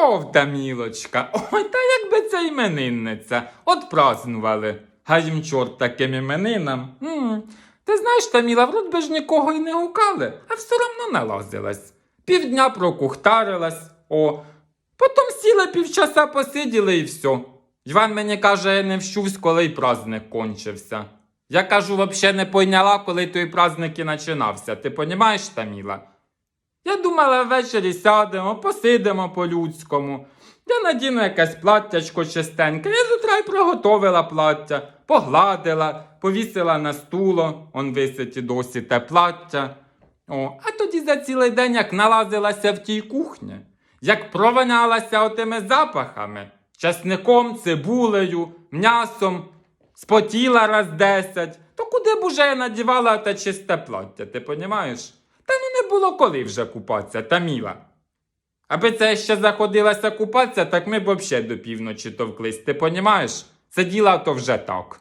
Здоров, Тамілочка. Ой, та якби це іменинниця. От празнували. А їм чорт таким іменинам. м Ти знаєш, Таміла, би ж нікого й не гукали, а все одно налазилась. Півдня прокухтарилась. О, потім сіли півчаса посиділи і все. Іван мені каже, я не вщувсь, коли й праздник кончився. Я кажу, взагалі не пойняла, коли той праздник і починався. Ти понімаєш, Таміла? Я думала, ввечері сядемо, посидимо по-людському. Я надіну якесь платтячко чистеньке. Я з утра й приготовила плаття, погладила, повісила на стуло, он висить і досі те плаття. О, а тоді за цілий день як налазилася в тій кухні, як провонялася отими запахами, часником, цибулею, м'ясом, спотіла раз десять, то куди б уже я надівала те чисте плаття, ти понімаєш? Було коли вже купатися, Таміла. Аби це ще заходилася купатися, так ми б взагалі до півночі товклись, ти понімаєш? Це діла то вже так.